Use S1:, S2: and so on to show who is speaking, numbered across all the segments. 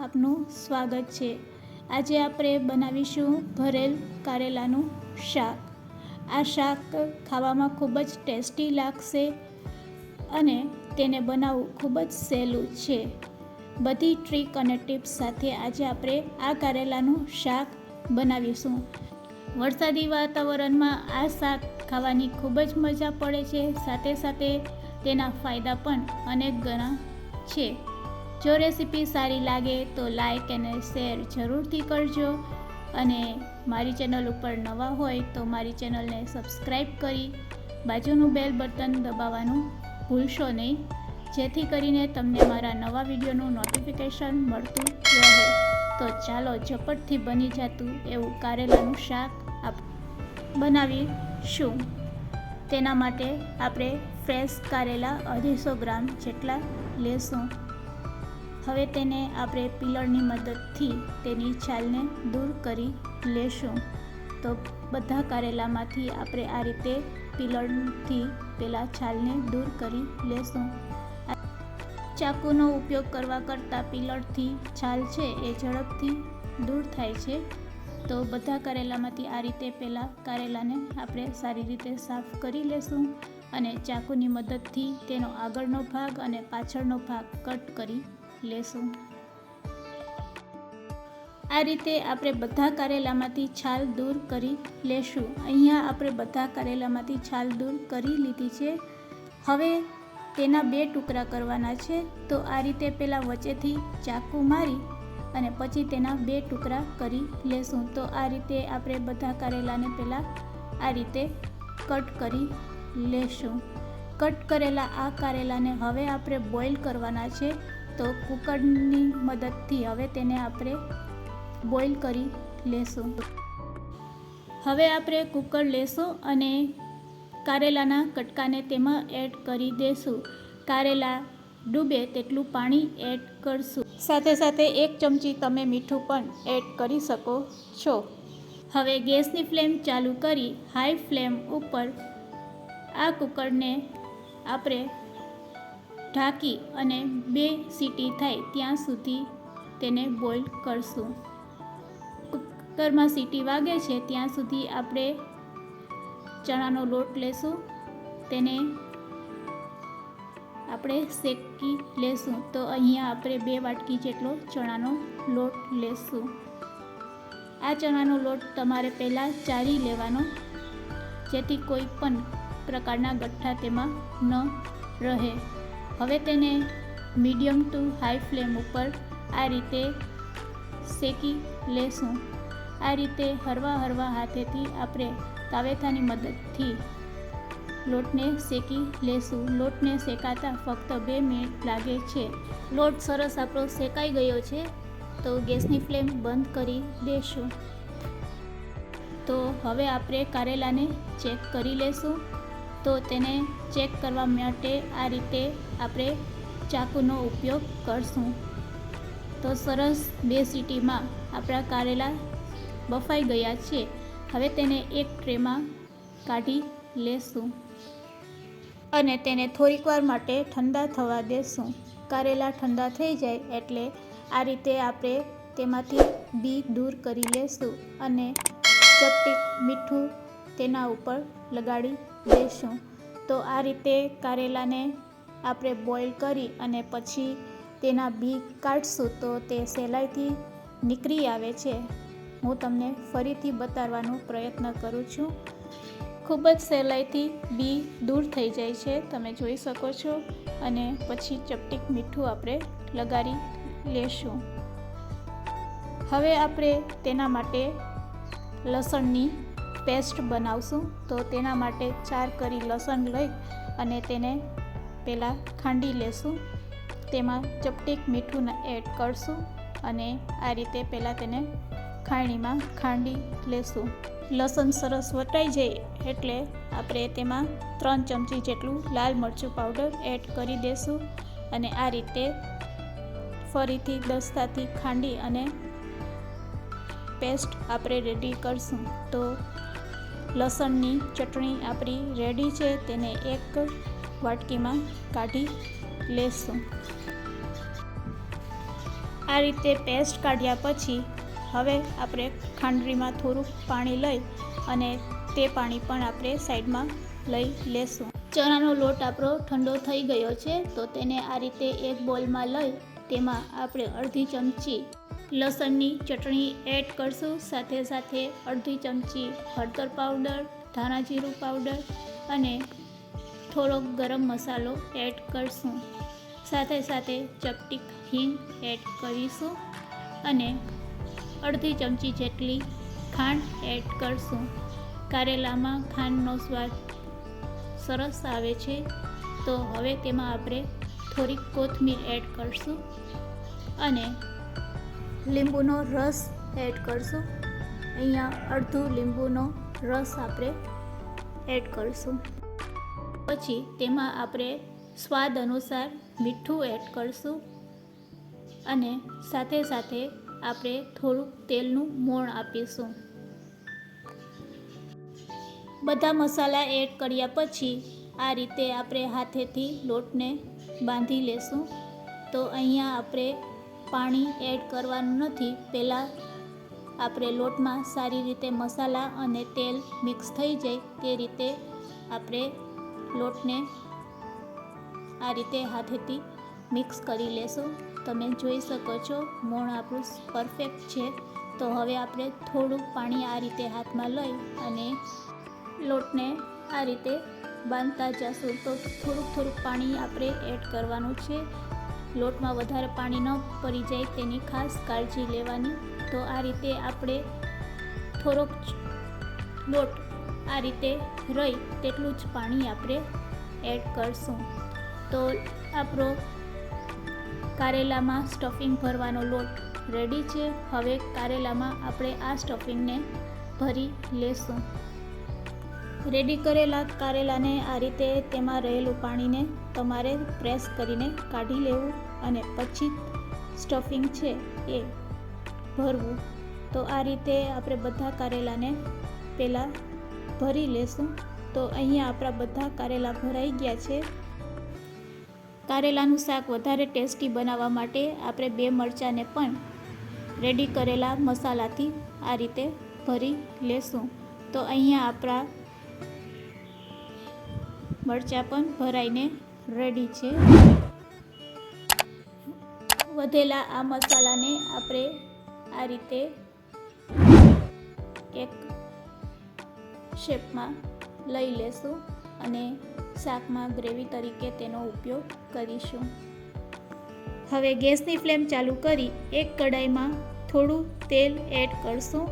S1: આપનું સ્વાગત છે. આજે આપણે બનાવીશું ભરેલ કારેલાનું શાક. આ શાક ખાવામાં ખૂબ જ ટેસ્ટી લાગશે અને તેને બનાવવું ખૂબ જ સહેલું છે. બધી ટ્રીક અને ટિપ્સ સાથે આજે આપણે આ કારેલાનું શાક બનાવીશું. વરસાદી વાતાવરણમાં આ શાક ખાવાની ખૂબ જ મજા પડે છે. સાથે સાથે તેના ફાયદા પણ અનેક ગણા છે. જો રેસીપી સારી લાગે તો લાઈક અને શેર જરૂરથી કરજો. અને મારી ચેનલ ઉપર નવા હોય તો મારી ચેનલને સબસ્ક્રાઈબ કરી બાજુનું બેલ બટન દબાવવાનું ભૂલશો નહીં. જેથી કરીને તમને મારા નવા વિડીયોનું નોટિફિકેશન મળતું રહે. તો ચાલો ઝપટથી બની જતું એવું કારેલાનું શાક આપ બનાવીશું. તેના માટે આપણે ફ્રેશ કારેલા અઢીસો ગ્રામ જેટલા લેશું. હવે તેને આપણે પિલરની મદદથી તેની છાલને દૂર કરી લેશું. તો બધા કારેલામાંથી આપણે આ રીતે પિલરથી પહેલાં છાલને દૂર કરી લેશું. ચાકુનો ઉપયોગ કરવા કરતાં પિલરથી છાલ છે એ ઝડપથી દૂર થાય છે. તો બધા કારેલામાંથી આ રીતે પહેલાં કારેલાને આપણે સારી રીતે સાફ કરી લેશું અને ચાકુની મદદથી તેનો આગળનો ભાગ અને પાછળનો ભાગ કટ કરી લેશું. આ રીતે આપણે બધા કારેલામાંથી છાલ દૂર કરી લેશું. અહીંયા આપણે બધા કારેલામાંથી છાલ દૂર કરી લીધી છે. હવે તેના બે ટુકડા કરવાના છે. તો આ રીતે પહેલાં વચ્ચેથી ચાકુ મારી અને પછી તેના બે ટુકડા કરી લેશું. તો આ રીતે આપણે બધા કારેલાને પહેલાં આ રીતે કટ કરી લેશું. કટ કરેલા આ કારેલાને હવે આપણે બોઇલ કરવાના છે. તો કુકરની મદદથી હવે તેને આપણે બોઇલ કરી લેશું. હવે આપણે કુકર લેશું અને કારેલાના કટકાને તેમાં એડ કરી દેશું. કારેલા ડૂબે તેટલું પાણી એડ કરશું. સાથે સાથે એક ચમચી તમે મીઠું પણ એડ કરી શકો છો. હવે ગેસની ફ્લેમ ચાલુ કરી હાઈ ફ્લેમ ઉપર આ કુકરને આપણે ઢાંકી અને બે સીટી થાય ત્યાં સુધી તેને બોઇલ કરશું. કુકરમાં સીટી વાગે છે ત્યાં સુધી આપણે ચણાનો લોટ લેશું. તેને આપણે શેકી લેશું. તો અહીંયા આપણે બે વાટકી જેટલો ચણાનો લોટ લેશું. આ ચણાનો લોટ તમારે પહેલાં ચારી લેવાનો, જેથી કોઈ પણ પ્રકારના ગઠ્ઠા તેમાં ન રહે. હવે તેને મીડિયમ ટુ હાઈ ફ્લેમ ઉપર આ રીતે શેકી લેશું. આ રીતે હરવા હરવા હાથેથી આપણે તાવેથાની મદદથી લોટને શેકી લેશું. લોટને શેકાતા ફક્ત બે મિનિટ લાગે છે. લોટ સરસ આપણો શેકાઈ ગયો છે, તો ગેસની ફ્લેમ બંધ કરી દેશું. તો હવે આપણે કારેલાને ચેક કરી લેશું. તો તેને ચેક કરવા માટે આ રીતે આપણે ચાકુનો ઉપયોગ કરશું. તો સરસ બે સીટીમાં આપણા કારેલા બફાઈ ગયા છે. હવે તેને એક ટ્રેમાં કાઢી લેશું અને તેને થોડીક વાર માટે ઠંડા થવા દેશું. કારેલા ઠંડા થઈ જાય એટલે આ રીતે આપણે તેમાંથી બી દૂર કરી લેશું અને ચપટી મીઠું તેના ઉપર લગાડી દઈશું તો આ રીતે કારેલાને આપણે બોઇલ કરી અને પછી તેના બી કાઢશું તો તે સહેલાઈથી નીકળી આવે છે. હું તમને ફરીથી બતાવવાનો પ્રયત્ન કરું છું. ખૂબ જ સહેલાઈથી બી દૂર થઈ જાય છે, તમે જોઈ શકો છો. અને પછી ચપટીક મીઠું આપણે લગાડી લેશું. હવે આપણે તેના માટે લસણની પેસ્ટ બનાવશું. તો તેના માટે ચાર કરી લસણ લઈ અને તેને પહેલાં ખાંડી લેશું. તેમાં ચપટીક મીઠું એડ કરશું અને આ રીતે પહેલાં તેને ખાણીમાં ખાંડી લેશું. લસણ સરસ વટાઈ જાય એટલે આપણે તેમાં ત્રણ ચમચી જેટલું લાલ મરચું પાવડર એડ કરી દેશું અને આ રીતે ફરીથી દસ્તાથી ખાંડી અને પેસ્ટ આપણે રેડી કરશું. તો લસણની ચટણી આપણી રેડી છે, તેને એક વાટકીમાં કાઢી લેશું. આ રીતે પેસ્ટ કાઢ્યા પછી હવે આપણે ખાંડરીમાં થોડુંક પાણી લઈ અને તે પાણી પણ આપણે સાઈડમાં લઈ લેશું. ચણાનો લોટ આપણો ઠંડો થઈ ગયો છે, તો તેને આ રીતે એક બોલમાં લઈ તેમાં આપણે અડધી ચમચી લસણની ચટણી એડ કરશું. સાથે સાથે અડધી ચમચી હળદર પાવડર, ધાણા જીરું પાવડર અને થોડોક ગરમ મસાલો એડ કરશું. સાથે સાથે ચપટીક હિંગ એડ કરીશું અને અડધી ચમચી જેટલી ખાંડ એડ કરશું. કારેલામાં ખાંડનો સ્વાદ સરસ આવે છે, તો હવે તેમાં આપણે થોડીક કોથમીર એડ કરશું અને લીંબુનો રસ એડ કરશું. અહીંયા અડધું લીંબુનો રસ આપણે એડ કરશું. પછી તેમાં આપણે સ્વાદ અનુસાર મીઠું એડ કરશું અને સાથે સાથે આપણે થોડુંક તેલનું મોણ આપીશું. બધા મસાલા એડ કર્યા પછી આ રીતે આપણે હાથેથી લોટને બાંધી લેશું. તો અહીંયા આપણે પાણી એડ કરવાનું નથી. પહેલાં આપણે લોટમાં સારી રીતે મસાલા અને તેલ મિક્સ થઈ જાય તે રીતે આપણે લોટને આ રીતે હાથેથી મિક્સ કરી લેશું. તમે જોઈ શકો છો, મોણ આપણું પરફેક્ટ છે. તો હવે આપણે થોડું પાણી આ રીતે હાથમાં લઈ અને લોટને આ રીતે બાંધતા જશું. તો થોડુંક થોડુંક પાણી આપણે એડ કરવાનું છે. લોટમાં વધારે પાણી ન પડી જાય તેની ખાસ કાળજી લેવાની. તો આ રીતે આપણે થોડોક લોટ આ રીતે રહી તેટલું જ પાણી આપણે એડ કરશું. તો આપણો કારેલામાં સ્ટફિંગ ભરવાનો લોટ રેડી છે. હવે કારેલામાં આપણે આ સ્ટફિંગને ભરી લેશું. રેડી કરેલા કારેલાને આ રીતે તેમાં રહેલું પાણીને તમારે પ્રેસ કરીને કાઢી લેવું અને પછી સ્ટફિંગ છે એ ભરવું. તો આ રીતે આપણે બધા કારેલાને પહેલાં ભરી લેશું. તો અહીંયા આપણા બધા કારેલા ભરાઈ ગયા છે. કારેલાનું શાક વધારે ટેસ્ટી બનાવવા માટે આપણે બે મરચાંને પણ રેડી કરેલા મસાલાથી આ રીતે ભરી લેશું. તો અહીંયા આપણા મરચાં પણ ભરાઈને રેડી છે. વધેલા આ મસાલાને આપણે આ રીતે એક શેપમાં લઈ લેશું અને શાકમાં ગ્રેવી તરીકે તેનો ઉપયોગ કરીશું. હવે ગેસની ફ્લેમ ચાલુ કરી એક કડાઈમાં થોડું તેલ એડ કરશું.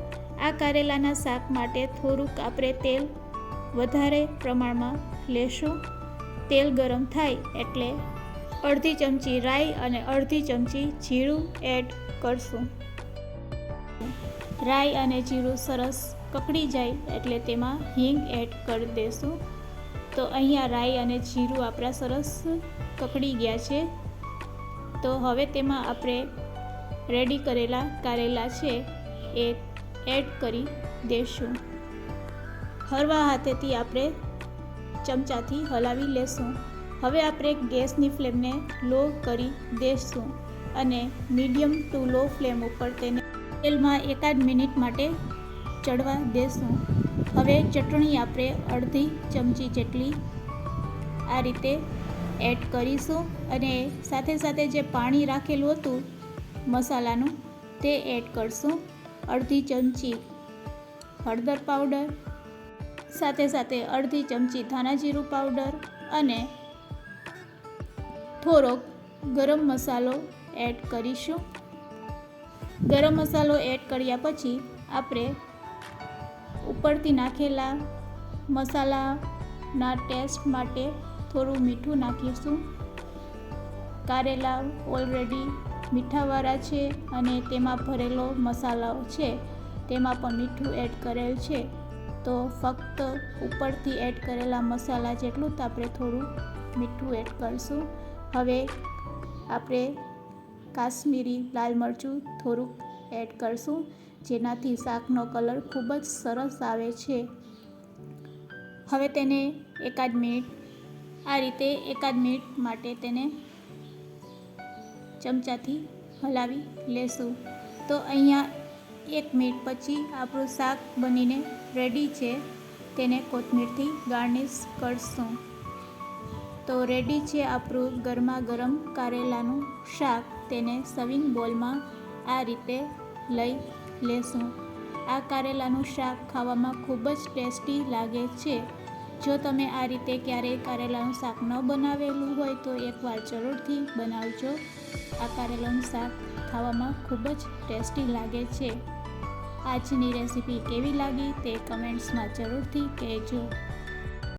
S1: આ કારેલાના શાક માટે થોડુંક આપણે તેલ વધારે પ્રમાણમાં લેશું. તેલ ગરમ થાય એટલે અડધી ચમચી રાઈ અને અડધી ચમચી જીરું એડ કરશું. રાઈ અને જીરું સરસ કકડી જાય એટલે તેમાં હિંગ એડ કરી દેશું. તો અહીંયા રાઈ અને જીરું આપણા સરસ કકડી ગયા છે. તો હવે તેમાં આપણે રેડી કરેલા કારેલા છે એ એડ કરી દેશું. હળવા હાથેથી આપણે ચમચાથી હલાવી લેશું. હવે આપણે ગેસની ફ્લેમને લો કરી દેશું અને મીડિયમ ટુ લો ફ્લેમ ઉપર તેને તેલમાં એકાદ મિનિટ માટે ચડવા દેશું. હવે ચટણી આપણે અડધી ચમચી જેટલી આ રીતે એડ કરીશું અને સાથે સાથે જે પાણી રાખેલું હતું મસાલાનું તે એડ કરશું. અડધી ચમચી હળદર પાવડર સાથે સાથે અડધી ચમચી ધાણાજીરું પાવડર અને થોડોક ગરમ મસાલો એડ કરીશું. ગરમ મસાલો એડ કર્યા પછી આપણે ઉપરથી નાખેલા મસાલાના ટેસ્ટ માટે થોડું મીઠું નાખીશું. કારેલા ઓલરેડી મીઠાવાળા છે અને તેમાં ભરેલો મસાલાઓ છે, તેમાં પણ મીઠું એડ કરેલ છે. તો ફક્ત ઉપરથી એડ કરેલા મસાલા જેટલું જ આપણે થોડું મીઠું એડ કરીશું. હવે આપણે કાશ્મીરી લાલ મરચું થોડુંક એડ કરીશું, જેનાથી શાકનો કલર ખૂબ જ સરસ આવે છે. હવે તેને એકાદ મિનિટ આ રીતે એકાદ મિનિટ માટે તેને ચમચાથી હલાવી લેશું. તો અહીંયા એક મિનિટ પછી આપણું શાક બનીને રેડી છે. તેને કોથમીરથી ગાર્નિશ કરશું. તો રેડી છે આપણું ગરમા ગરમ કારેલાનું શાક. તેને સવિંગ બોલમાં આ રીતે લઈ લેશું. આ કારેલાનું શાક ખાવામાં ખૂબ જ ટેસ્ટી લાગે છે. જો તમે આ રીતે ક્યારેય કારેલાનું શાક ન બનાવેલું હોય તો એકવાર જરૂરથી બનાવજો. આ કારેલાનું શાક ખાવામાં ખૂબ જ ટેસ્ટી લાગે છે. આજની રેસીપી કેવી લાગી તે કમેન્ટ્સમાં જરૂરથી કહેજો.